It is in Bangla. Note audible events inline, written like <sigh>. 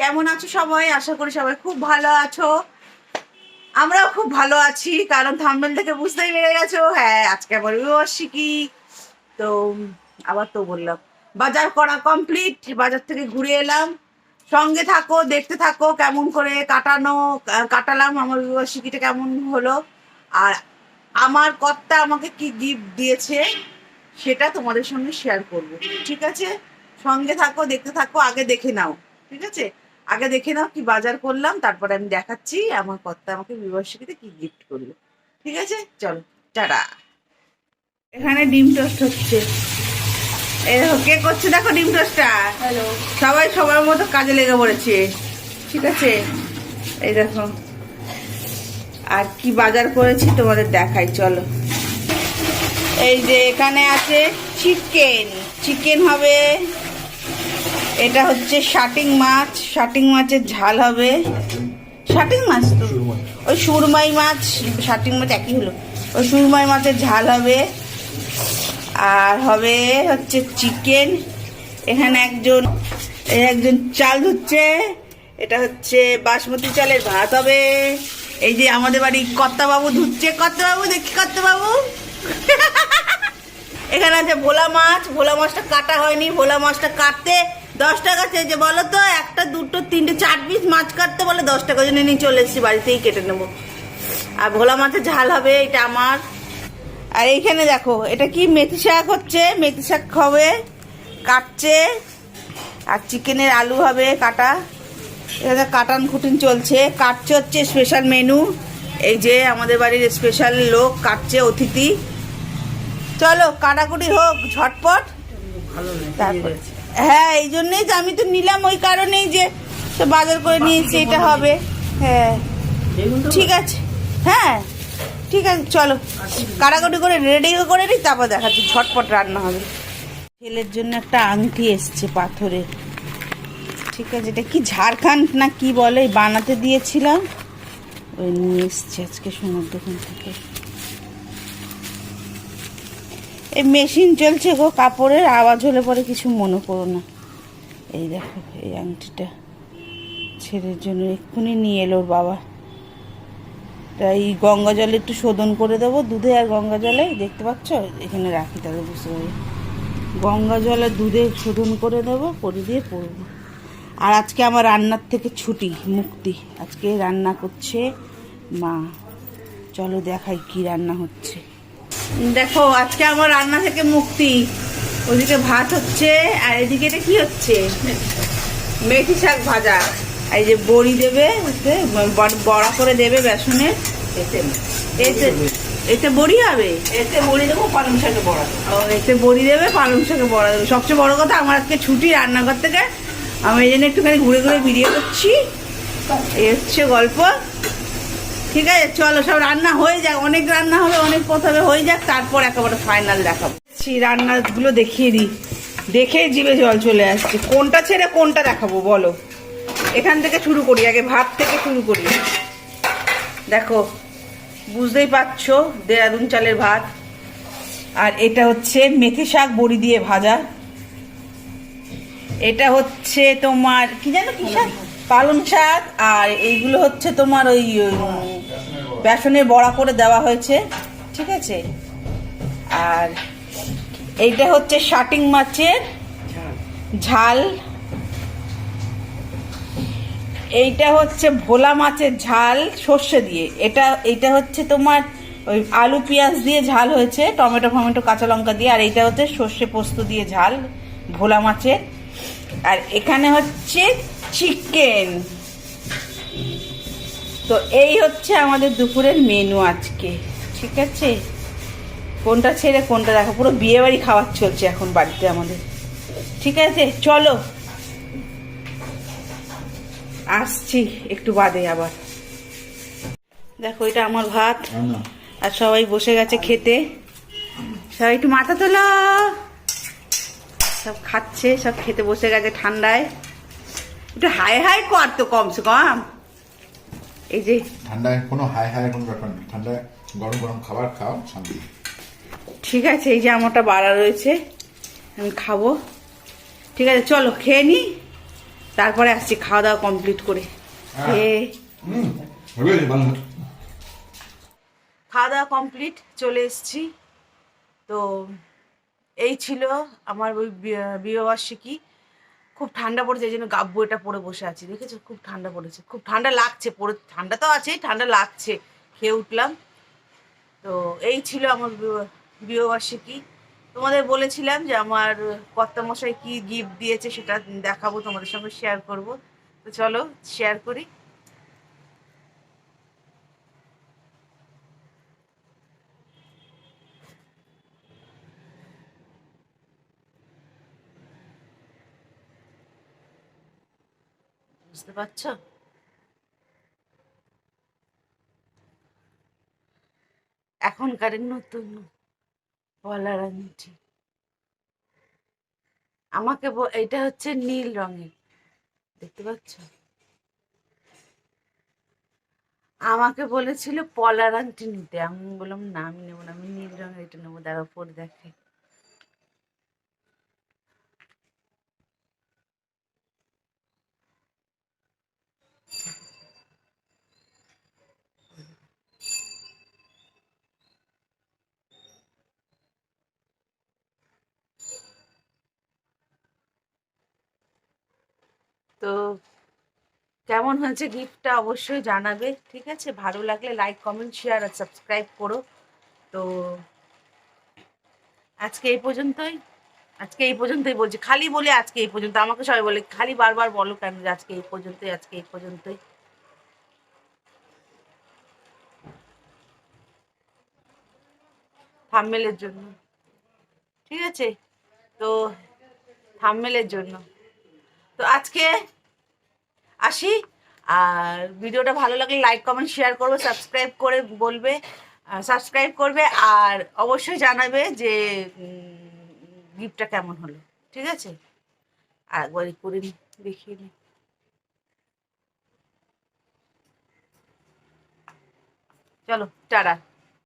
কেমন আছো আশা করি সবাই খুব ভালো আছো। আমরাও খুব ভালো আছি, কারণ থেকে বুঝতেই পেরে গেছো। হ্যাঁ আজকে আমার বিবার্ষিকী তো, আবার তো বললাম। বাজার করা কমপ্লিট বাজার থেকে ঘুরে এলাম। সঙ্গে থাকো, দেখতে থাকো কেমন করে কাটানো, কাটালাম আমার বিবার্ষিকীটা কেমন হলো। আর আমার কর্তা আমাকে কি গিফট দিয়েছে সেটা তোমাদের সঙ্গে শেয়ার করব, ঠিক আছে? সঙ্গে থাকো, দেখতে থাকো, আগে দেখে নাও, ঠিক আছে? আগে দেখে নাও কি বাজার করলাম, তারপরে আমি দেখাচ্ছি আমার কর্তা আমাকে বিবার্ষিকীতে কি গিফট করল, ঠিক আছে? চলো, টাটা। এখানে ডিম টোস্ট হচ্ছে। কে করছে? দেখো ডিম টোস্টটা। হ্যালো সবাই সবার মতো কাজে লেগে পড়েছে। ঠিক আছে? এই দেখো। আর কি বাজার করেছি তোমাদের দেখাই চলো। এই যে এখানে আছে চিকেন। চিকেন হবে এটা হচ্ছে শাটিং মাছ। শাটিং মাছের ঝাল হবে। শাটিং মাছ তো? ওই সুরমাই মাছ শাটিং মাছ একই হলো। ওই সুরমাই মাছের ঝাল হবে। আর হবে হচ্ছে চিকেন এখানে একজন একজন চাল ধুচ্ছে, এটা হচ্ছে বাসমতি চালের ভাত হবে। এই যে আমাদের বাড়ি কর্তাবাবু ধুচ্ছে, কর্তাবাবু দেখি কর্তাবাবু। <laughs> এখানে আছে ভোলা মাছ, ভোলা মাছটা কাটা হয়নি, ভোলা মাছটা কাটতে দশ টাকা চেয়েছে, বলো তো, একটা, দুটো, তিনটে, চার পিস মাছ কাটতে বলে দশ টাকা জন্য নিয়ে চলে এসেছি, বাড়িতেই কেটে নেব। আর ভোলা মাছের ঝাল হবে, এটা আমার। আর এইখানে দেখো, এটা কি মেথি শাক হচ্ছে? মেথি শাক হবে, কাটছে, আর চিকেনের আলু হবে কাটা। এখানে কাটান খুটিন চলছে। কাটছে হচ্ছে স্পেশাল মেনু এই যে আমাদের বাড়ির স্পেশাল লোক কাটছে অতিথি। চলো, কাটাকুটি হোক, ঝটপট। তারপর হ্যাঁ এই জন্যই তো আমি তো নিলাম, ওই কারণেই যে বাজার করে নিয়েছি, এটা হবে। হ্যাঁ। ঠিক আছে। হ্যাঁ। ঠিক আছে, চলো। কাটাকুটি করে রেডি করে নিই, তারপর দেখাচ্ছি। ঝটপট রান্না হবে। ছেলের জন্য একটা আংটি এসছে পাথরের ঠিক আছে, এটা কি ঝাড়খণ্ড না কি বলে? বানাতে দিয়েছিলাম। ওই নিয়ে এসছে আজকে সোনার দোকান থেকে। এই মেশিন চলছে গো, কাপড়ের আওয়াজ হলে পরে কিছু মনে করো না। এই দেখো, এই আংটিটা। ছেলের জন্য এক্ষুনি নিয়ে এলো ওর বাবা তাই গঙ্গা জলে একটু শোধন করে দেবো দুধে আর গঙ্গা জলে, দেখতে পাচ্ছ? এখানে রাখি তাহলে বুঝতে পারি গঙ্গা জলে দুধে শোধন করে দেবো, করে দিয়ে পরবো আর আজকে আমার রান্নার থেকে ছুটি, মুক্তি। আজকে রান্না করছে মা। চলো দেখাই কি রান্না হচ্ছে। দেখো, আজকে আমার রান্না থেকে মুক্তি। ওদিকে ভাত হচ্ছে, আর এদিকে এটা কি হচ্ছে? মেথি শাক ভাজা। এই যে বড়ি দেবে বড়া করে দেবে বেসনে। এতে এতে এতে বড়ি হবে? এতে বড়ি দেবো পালং শাকে বড়া দেবো। এতে বড়ি দেবে পালং শাকে বড়া দেবে। সবচেয়ে বড় কথা আমার আজকে ছুটি রান্নাঘর থেকে। আমি এই জন্য একটুখানি ঘুরে ঘুরে ভিডিও করছি। এই হচ্ছে গল্প। ঠিক আছে চলো সব রান্না হয়ে যাক। অনেক রান্না হবে অনেক প্রথমে হয়ে যাক। তারপর একেবারে ফাইনাল দেখাবো। সেই রান্নাগুলো দেখিয়ে দিই। দেখে জিভে জল চলে আসছে। কোনটা ছেড়ে কোনটা দেখাবো বলো। এখান থেকে শুরু করি আগে ভাত থেকে শুরু করি। দেখো বুঝতেই পারছ দেরাদুন চালের ভাত। আর এটা হচ্ছে মেথি শাক বড়ি দিয়ে ভাজা। এটা হচ্ছে তোমার কি জানো কি শাক? পালং শাক। আর এইগুলো হচ্ছে তোমার ওই উম, বেসনের বড়া করে দেওয়া হয়েছে ঠিক আছে? আর এইটা হচ্ছে শাটিং মাছের ঝাল। এইটা হচ্ছে ভোলা মাছের ঝাল সর্ষে দিয়ে। এটা, এইটা হচ্ছে তোমার ওই আলু, পেঁয়াজ দিয়ে ঝাল হয়েছে, টমেটো, ফমেটো, কাঁচা লঙ্কা দিয়ে, আর এইটা হচ্ছে সর্ষে পোস্ত দিয়ে ঝাল, ভোলা মাছের। আর এখানে হচ্ছে চিকেন। তো এই হচ্ছে আমাদের দুপুরের মেনু আজকে, ঠিক আছে? কোনটা ছেড়ে কোনটা দেখো পুরো বিয়েবাড়ি খাওয়ার চলছে এখন বাড়িতে আমাদের। ঠিক আছে? চলো। আসছি একটু বাদে আবার। দেখো এটা আমার ভাত। আর সবাই বসে গেছে খেতে। সবাই একটু মাথা তোলো। সব খাচ্ছে সব খেতে বসে গেছে ঠান্ডায়। একটু হাই হাই কর তো কমসে কম। এই যে ঠান্ডায় কোনো হাই হাই কোনো ব্যাপার নেই। ঠান্ডায় গরম গরম খাবার খাও শান্তি। ঠিক আছে এই যে আমারটা বাড়া রয়েছে আমি খাব। ঠিক আছে চলো খেয়ে নি। তারপরে আসছি খাওয়া দাওয়া কমপ্লিট করে। হয়ে। খাওয়া দাওয়া কমপ্লিট চলে এসেছি। তো এই ছিল আমার ওই বিবাহবার্ষিকী। খুব ঠান্ডা পড়েছে এই জন্য গাব্বু এটা পরে বসে আছি দেখেছ? খুব ঠান্ডা পড়েছে খুব ঠান্ডা লাগছে পড়ে ঠান্ডা তো আছেই ঠান্ডা লাগছে খেয়ে উঠলাম। তো এই ছিল আমার বিবাহবার্ষিকী। তোমাদের বলেছিলাম যে আমার কর্তামশাই কি গিফট দিয়েছে সেটা দেখাবো, তোমাদের সঙ্গে শেয়ার করব। তো চলো শেয়ার করি। বুঝতে পারছ? এখনকার নতুন পলার আংটি আমাকে এটা হচ্ছে নীল রঙের। দেখতে পাচ্ছ? আমাকে বলেছিল পলার আংটি নিতে। আমি বললাম, না, আমি নেব না। আমি নীল রঙের এটা নেব। দাঁড়া পরে দেখে। তো কেমন হয়েছে গিফটটা অবশ্যই জানাবে, ঠিক আছে? ভালো লাগলে লাইক কমেন্ট শেয়ার আর সাবস্ক্রাইব করো। তো আজকে এই পর্যন্তই, আজকে এই পর্যন্তই বলছি, খালি বলে আজকে এই পর্যন্ত, আমাকে সবাই বলে, খালি বারবার বলো কেন আজকে এই পর্যন্তই, আজকে এই পর্যন্তই। থাম্মেলের জন্য, ঠিক আছে? তো থাম্মেলের জন্য। তো আজকে আসি। আর ভিডিওটা ভালো লাগলে লাইক কমেন্ট শেয়ার করবে সাবস্ক্রাইব করে বলবে সাবস্ক্রাইব করবে, আর অবশ্যই জানাবে যে গিফটটা কেমন হলো। ঠিক আছে? আর একবার করে দেখিয়ে নি। চলো, টাটা।